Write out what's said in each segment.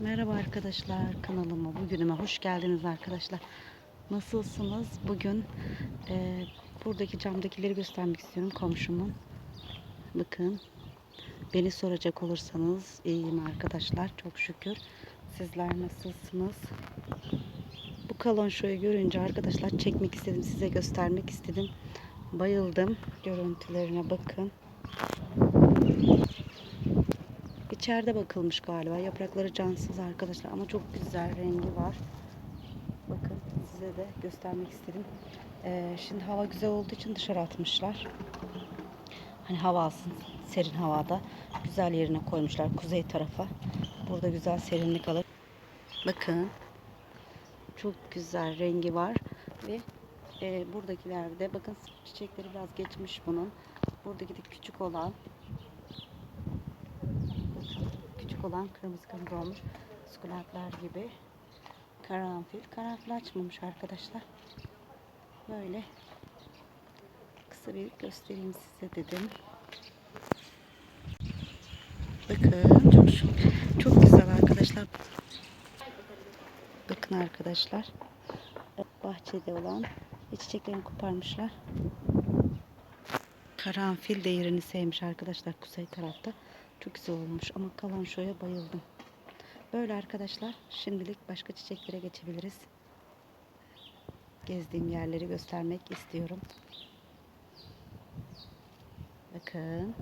Merhaba arkadaşlar kanalıma bugünüme hoş geldiniz arkadaşlar. Nasılsınız? Bugün e, buradaki camdakileri göstermek istiyorum komşumun. Bakın beni soracak olursanız iyiyim arkadaşlar çok şükür. Sizler nasılsınız? Bu kalon şoyu görünce arkadaşlar çekmek istedim size göstermek istedim. Bayıldım görüntülerine bakın. İçeride bakılmış galiba. Yaprakları cansız arkadaşlar ama çok güzel rengi var. Bakın size de göstermek istedim. Ee, şimdi hava güzel olduğu için dışarı atmışlar. Hani hava alsın. Serin havada. Güzel yerine koymuşlar kuzey tarafa. Burada güzel serinlik alır. Bakın. Çok güzel rengi var. Ve e, buradakilerde bakın çiçekleri biraz geçmiş bunun. Buradaki de küçük olan küçük olan kırmızı kırmızı olmuş. Sukulentler gibi. Karanfil. Karanfil açmamış arkadaşlar. Böyle kısa bir göstereyim size dedim. Bakın çok çok, çok güzel arkadaşlar. Bakın arkadaşlar. Bahçede olan çiçeklerini koparmışlar. Karanfil de yerini sevmiş arkadaşlar kuzey tarafta. Çok güzel olmuş ama kalan şoya bayıldım. Böyle arkadaşlar şimdilik başka çiçeklere geçebiliriz. Gezdiğim yerleri göstermek istiyorum. Bakın.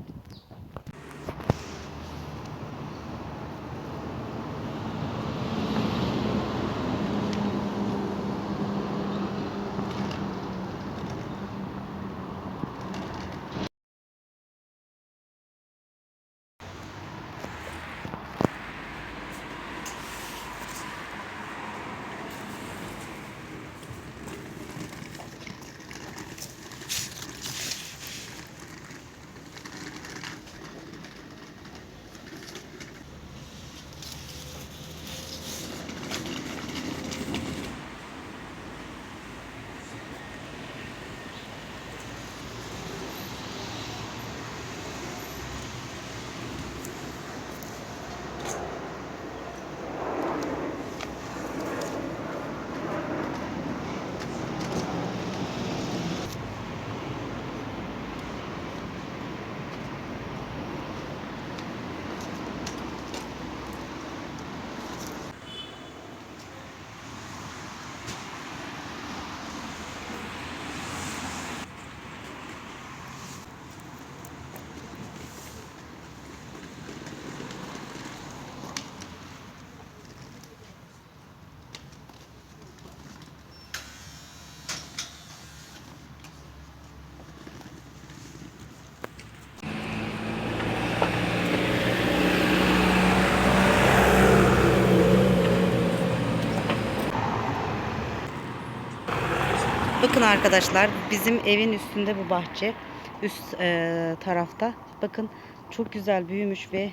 Bakın arkadaşlar bizim evin üstünde bu bahçe. Üst e, tarafta. Bakın çok güzel büyümüş ve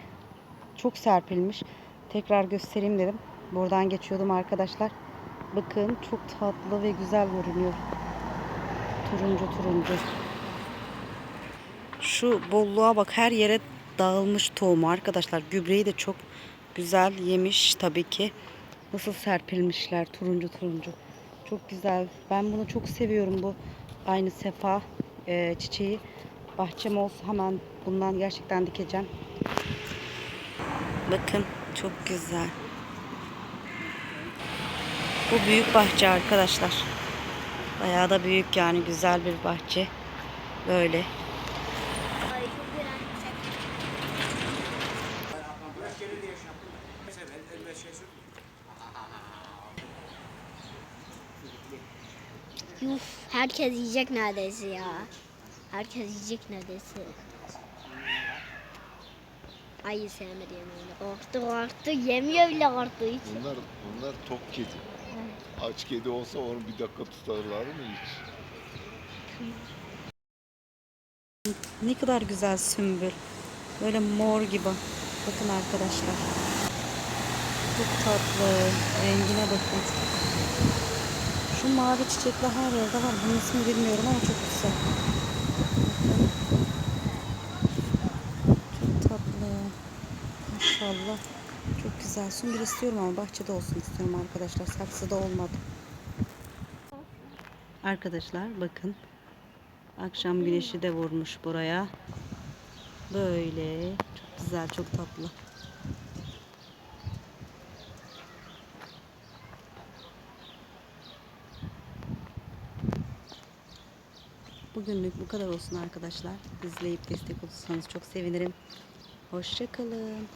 çok serpilmiş. Tekrar göstereyim dedim. Buradan geçiyordum arkadaşlar. Bakın çok tatlı ve güzel görünüyor. Turuncu turuncu. Şu bolluğa bak her yere dağılmış tohumu arkadaşlar. Gübreyi de çok güzel yemiş tabii ki. Nasıl serpilmişler turuncu turuncu. Çok güzel. Ben bunu çok seviyorum bu aynı sefa e, çiçeği. Bahçem olsa hemen bundan gerçekten dikeceğim. Bakın çok güzel. Bu büyük bahçe arkadaşlar. Bayağı da büyük yani güzel bir bahçe. Böyle. Yuf, herkes yiyecek neredeyse ya. Herkes yiyecek neredeyse. Ay sevmedi yemeğini. Korktu korktu. Yemiyor bile korktuğu için. Bunlar, bunlar tok kedi. Aç kedi olsa onu bir dakika tutarlar mı hiç? Ne kadar güzel sümbül. Böyle mor gibi. Bakın arkadaşlar. Çok tatlı. Rengine bakın. Şu mavi çiçekler her yerde var. Bunun ismini bilmiyorum ama çok güzel. Çok tatlı. Maşallah. Çok güzel. Sümbül istiyorum ama bahçede olsun istiyorum arkadaşlar. Saksıda olmadı. Arkadaşlar bakın. Akşam güneşi de vurmuş buraya. Böyle. Çok güzel, çok tatlı. Bugünlük bu kadar olsun arkadaşlar. İzleyip destek olursanız çok sevinirim. Hoşçakalın.